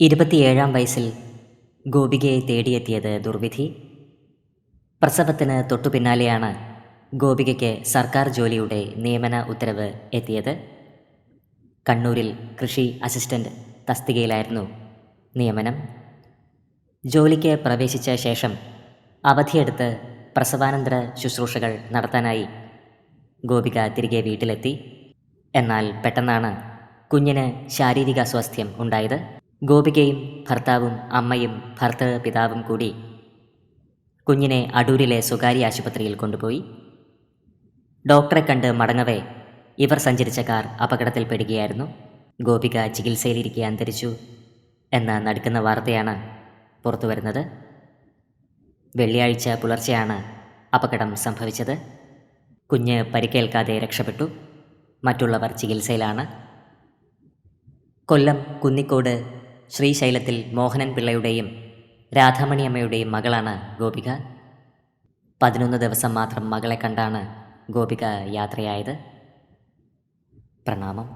ഇരുപത്തിയേഴാം വയസ്സിൽ ഗോപികയെ തേടിയെത്തിയത് ദുർവിധി. പ്രസവത്തിന് തൊട്ടു പിന്നാലെയാണ് ഗോപികയ്ക്ക് സർക്കാർ ജോലിയുടെ നിയമന ഉത്തരവ് എത്തിയത്. കണ്ണൂരിൽ കൃഷി അസിസ്റ്റന്റ് തസ്തികയിലായിരുന്നു നിയമനം. ജോലിക്ക് പ്രവേശിച്ച ശേഷം അവധിയെടുത്ത് പ്രസവാനന്തര ശുശ്രൂഷകൾ നടത്താനായി ഗോപിക തിരികെ വീട്ടിലെത്തി. എന്നാൽ പെട്ടെന്നാണ് കുഞ്ഞിന് ശാരീരിക അസ്വാസ്ഥ്യം ഉണ്ടായത്. ഗോപികയും ഭർത്താവും അമ്മയും ഭർത്തൃ പിതാവും കൂടി കുഞ്ഞിനെ അടൂരിലെ സ്വകാര്യ ആശുപത്രിയിൽ കൊണ്ടുപോയി. ഡോക്ടറെ കണ്ട് മടങ്ങവേ ഇവർ സഞ്ചരിച്ച കാർ അപകടത്തിൽപ്പെടുകയായിരുന്നു. ഗോപിക ചികിത്സയിലിരിക്കെ അന്തരിച്ചു എന്ന നടുക്കുന്ന വാർത്തയാണ് പുറത്തു വരുന്നത്. വെള്ളിയാഴ്ച പുലർച്ചെയാണ് അപകടം സംഭവിച്ചത്. കുഞ്ഞ് പരിക്കേൽക്കാതെ രക്ഷപ്പെട്ടു. മറ്റുള്ളവർ ചികിത്സയിലാണ്. കൊല്ലം കുന്നിക്കോട് ശ്രീശൈലത്തിൽ മോഹനൻ പിള്ളയുടെയും രാധാമണിയമ്മയുടെയും മകളാണ് ഗോപിക. പതിനൊന്ന് ദിവസം മാത്രം മകളെ കണ്ടാണ് ഗോപിക യാത്രയായത്. പ്രണാമം.